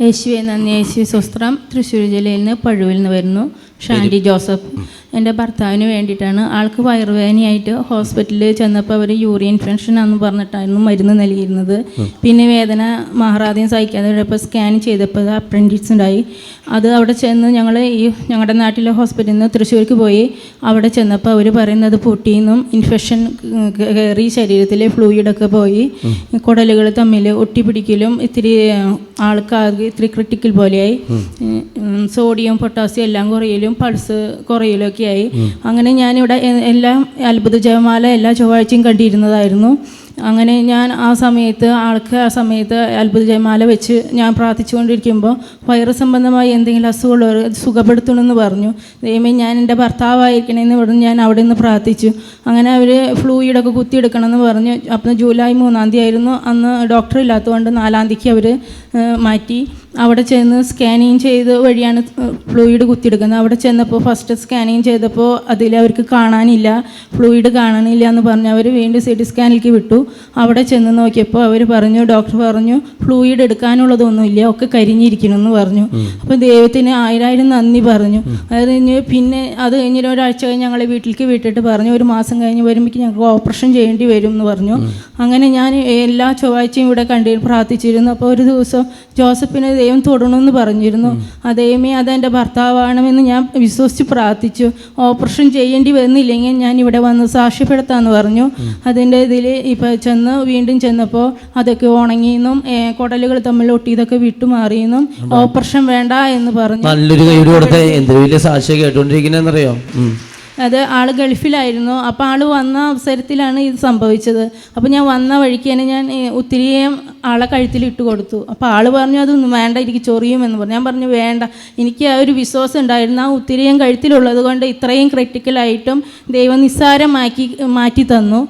യേശുവെ നന്ദി. യേശു സ്വസ്ത്രം. തൃശ്ശൂർ ജില്ലയിൽ നിന്ന് പഴുവിൽ നിന്ന് വരുന്നു. ഷാൻഡി ജോസഫ്. എന്റെ ഭർത്താവിന് വേണ്ടിയിട്ടാണ് ആൾക്ക് വയറുവേദനയായിട്ട് ഹോസ്പിറ്റലിൽ ചെന്നപ്പോൾ അവർ യൂറിൻ ഇൻഫെക്ഷൻ ആണെന്ന് പറഞ്ഞിട്ടായിരുന്നു മരുന്ന് നൽകിയിരുന്നത്. പിന്നെ വേദന മഹാറാദ്യം സഹിക്കാതെ ഇപ്പോൾ സ്കാൻ ചെയ്തപ്പോൾ അപ്രന്റിസ് ഉണ്ടായി. അത് അവിടെ ചെന്ന് ഞങ്ങൾ ഈ ഞങ്ങളുടെ നാട്ടിലെ ഹോസ്പിറ്റലിൽ നിന്ന് തൃശ്ശൂർക്ക് പോയി. അവിടെ ചെന്നപ്പോൾ അവർ പറയുന്നത് പൊട്ടിയെന്നും ഇൻഫെക്ഷൻ കയറി ശരീരത്തിലെ ഫ്ലൂയിഡൊക്കെ പോയി. കുടലുകൾ തമ്മിൽ ഒട്ടിപ്പിടിക്കലും ഇത്തിരി ആൾക്കാർക്ക് ഇത്തിരി ക്രിട്ടിക്കൽ പോലെയായി. സോഡിയം പൊട്ടാസ്യം എല്ലാം കുറയലും പൾസ് കുറയലും ഒക്കെ ആയി അങ്ങനെ ഞാനിവിടെ എല്ലാം അത്ഭുത ജയമാല എല്ലാ ചൊവ്വാഴ്ചയും കണ്ടിരുന്നതായിരുന്നു. അങ്ങനെ ഞാൻ ആ സമയത്ത് ആൾക്ക് ആ സമയത്ത് അത്ഭുത ജയമാല വെച്ച് ഞാൻ പ്രാർത്ഥിച്ചുകൊണ്ടിരിക്കുമ്പോൾ വൈറസ് സംബന്ധമായി എന്തെങ്കിലും അസുഖമുള്ളവർ സുഖപ്പെടുത്തണമെന്ന് പറഞ്ഞു. ദൈവമേ ഞാൻ എന്റെ ഭർത്താവായിരിക്കണമെന്ന് പറഞ്ഞ് ഞാൻ അവിടെ നിന്ന് പ്രാർത്ഥിച്ചു. അങ്ങനെ അവർ ഫ്ലൂയിഡൊക്കെ കുത്തിയെടുക്കണമെന്ന് പറഞ്ഞു. അപ്പം ജൂലൈ മൂന്നാം തീയതി ആയിരുന്നു. അന്ന് ഡോക്ടർ ഇല്ലാത്തതുകൊണ്ട് നാലാം തീയതിക്ക് അവർ മാറ്റി. അവിടെ ചെന്ന് സ്കാനിങ് ചെയ്ത് വഴിയാണ് ഫ്ലൂയിഡ് കുത്തിയെടുക്കുന്നത്. അവിടെ ചെന്നപ്പോൾ ഫസ്റ്റ് സ്കാനിങ് ചെയ്തപ്പോൾ അതിൽ അവർക്ക് കാണാനില്ല. ഫ്ലൂയിഡ് കാണാനില്ല എന്ന് പറഞ്ഞ് അവർ വീണ്ടും സി ടി സ്കാനിലേക്ക് വിട്ടു. അവിടെ ചെന്ന് നോക്കിയപ്പോൾ അവർ പറഞ്ഞു ഡോക്ടർ പറഞ്ഞു ഫ്ലൂയിഡ് എടുക്കാനുള്ളതൊന്നുമില്ല ഒക്കെ കരിഞ്ഞിരിക്കണം എന്ന് പറഞ്ഞു. അപ്പോൾ ദൈവത്തിന് ആയിരായിരം നന്ദി പറഞ്ഞു. അത് കഴിഞ്ഞ് പിന്നെ അത് കഴിഞ്ഞിട്ട് ഒരാഴ്ച കഴിഞ്ഞ് ഞങ്ങളെ വീട്ടിലേക്ക് വിട്ടിട്ട് പറഞ്ഞു ഒരു മാസം കഴിഞ്ഞ് വരുമ്പോൾ ഞങ്ങൾക്ക് ഓപ്പറേഷൻ ചെയ്യേണ്ടി വരും എന്ന് പറഞ്ഞു. അങ്ങനെ ഞാൻ എല്ലാ ചൊവ്വാഴ്ചയും ഇവിടെ കണ്ടി പ്രാർത്ഥിച്ചിരുന്നു. അപ്പോൾ ഒരു ദിവസം ജോസഫിനെ ദൈവം തൊടണമെന്ന് പറഞ്ഞിരുന്നു. ആ ദൈവമേ അതെന്റെ ഭർത്താവാണമെന്ന് ഞാൻ വിശ്വസിച്ച് പ്രാർത്ഥിച്ചു. ഓപ്പറേഷൻ ചെയ്യേണ്ടി വന്നില്ലെങ്കിൽ ഞാൻ ഇവിടെ വന്ന് സാക്ഷ്യപ്പെടുത്താമെന്ന് പറഞ്ഞു. അതിന്റെ ഇതിൽ ഇപ്പോൾ ചെന്ന് വീണ്ടും ചെന്നപ്പോൾ അതൊക്കെ ഉണങ്ങിയെന്നും കുടലുകൾ തമ്മിൽ ഒട്ടിയതൊക്കെ വിട്ടുമാറിയെന്നും ഓപ്പറേഷൻ വേണ്ട എന്ന് പറഞ്ഞു. നല്ലൊരു കൈ കൊടുത്ത. എന്തൊരു വലിയ സാക്ഷ്യം കേട്ടോണ്ടിരിക്കുന്നറിയോ. അത് ആൾ ഗൾഫിലായിരുന്നു. അപ്പോൾ ആൾ വന്ന അവസരത്തിലാണ് ഇത് സംഭവിച്ചത്. അപ്പോൾ ഞാൻ വന്ന വഴിക്ക് തന്നെ ഞാൻ ഒത്തിരിയും ആളെ കഴുത്തിൽ ഇട്ട് കൊടുത്തു. അപ്പോൾ ആൾ പറഞ്ഞു അതൊന്നും വേണ്ട എനിക്ക് ചൊറിയുമെന്ന് പറഞ്ഞു. ഞാൻ പറഞ്ഞു വേണ്ട. എനിക്ക് ആ ഒരു വിശ്വാസം ഉണ്ടായിരുന്നു. ആ ഒത്തിരിയും കഴുത്തിലുള്ളത് കൊണ്ട് ഇത്രയും ക്രിട്ടിക്കലായിട്ടും ദൈവം നിസ്സാരമാക്കി മാറ്റി തന്നു.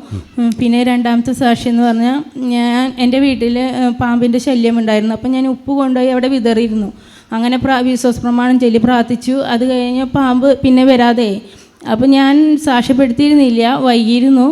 പിന്നെ രണ്ടാമത്തെ സാക്ഷി എന്ന് പറഞ്ഞാൽ ഞാൻ എന്റെ വീട്ടിൽ പാമ്പിന്റെ ശല്യം ഉണ്ടായിരുന്നു. അപ്പോൾ ഞാൻ ഉപ്പ് കൊണ്ടുപോയി അവിടെ വിതറിയിരുന്നു. അങ്ങനെ പ്രാ വിശ്വാസ പ്രമാണം ചൊല്ലി പ്രാർത്ഥിച്ചു. അത് കഴിഞ്ഞ് പാമ്പ് പിന്നെ വരാതെ അപ്പോൾ ഞാൻ സാക്ഷ്യപ്പെടുത്തിയിരുന്നില്ല വൈകിയിരുന്നു.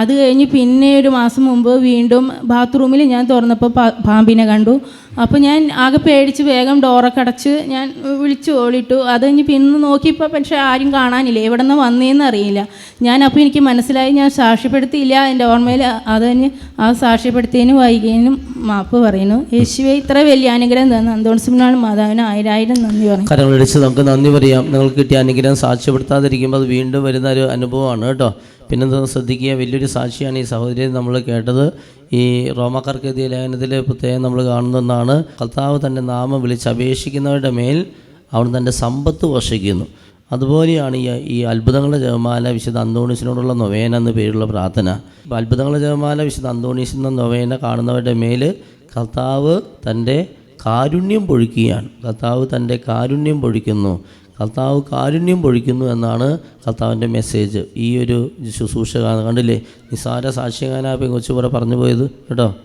അത് കഴിഞ്ഞ് പിന്നെ ഒരു മാസം മുമ്പ് വീണ്ടും ബാത്റൂമിൽ ഞാൻ തുറന്നപ്പോൾ പാമ്പിനെ കണ്ടു. അപ്പോൾ ഞാൻ ആകെ പേടിച്ച് വേഗം ഡോറൊക്കെ അടച്ച് ഞാൻ വിളിച്ചു ഓളിട്ടു. അത് കഴിഞ്ഞ് പിന്നെ നോക്കിയപ്പോൾ പക്ഷേ ആരും കാണാനില്ല. എവിടെ നിന്ന് വന്നേന്ന് അറിയില്ല. ഞാൻ അപ്പോൾ എനിക്ക് മനസ്സിലായി ഞാൻ സാക്ഷ്യപ്പെടുത്തിയില്ല. എന്റെ ഓർമ്മയിൽ അത് കഴിഞ്ഞ് ആ സാക്ഷ്യപ്പെടുത്തിയതിനും വൈകിയതിനും മാപ്പ് പറയുന്നു. യേശുവെ ഇത്ര വലിയ അനുഗ്രഹം തന്നു അന്തോൺസിനാണ് മാതാവിന് ആയിരായിരം നന്ദി പറഞ്ഞു കരങ്ങളടിച്ച് നമുക്ക് നന്ദി പറയാം. നിങ്ങൾക്ക് കിട്ടിയ അനുഗ്രഹം സാക്ഷ്യപ്പെടുത്താതിരിക്കുമ്പോൾ അത് വീണ്ടും വരുന്ന ഒരു അനുഭവമാണ് കേട്ടോ. പിന്നെ എന്താ ശ്രദ്ധിക്കുക. വലിയൊരു സാക്ഷിയാണ് ഈ സഹോദരി നമ്മൾ കേട്ടത്. ഈ റോമാക്കാർക്ക് എഴുതിയ ലേഖനത്തിൽ പ്രത്യേകം നമ്മൾ കാണുന്നതാണ് കർത്താവ് തന്റെ നാമം വിളിച്ച് അപേക്ഷിക്കുന്നവരുടെ മേൽ അവൻ തന്റെ സമ്പത്ത് വർഷിക്കുന്നു. അതുപോലെയാണ് ഈ ഈ അത്ഭുതങ്ങളുടെ ജപമാല വിശുദ്ധ അന്തോണീസിനോടുള്ള നൊവേന എന്ന പേരുള്ള പ്രാർത്ഥന. അപ്പോൾ അത്ഭുതങ്ങളുടെ ജപമാല വിശുദ്ധ അന്തോണീസ് എന്ന നൊവേന കാണുന്നവരുടെ മേൽ കർത്താവ് തന്റെ കാരുണ്യം പൊഴിക്കുകയാണ്. കർത്താവ് തന്റെ കാരുണ്യം പൊഴിക്കുന്നു. കർത്താവ് കാരുണ്യം പൊഴിക്കുന്നു എന്നാണ് കർത്താവിന്റെ മെസ്സേജ് ഈ ഒരു ശുശ്രൂഷ കണ്ടില്ലേ? നിസാര സാക്ഷികാനാ പെങ്കൊച്ചു പോലെ പറഞ്ഞു പോയത് കേട്ടോ?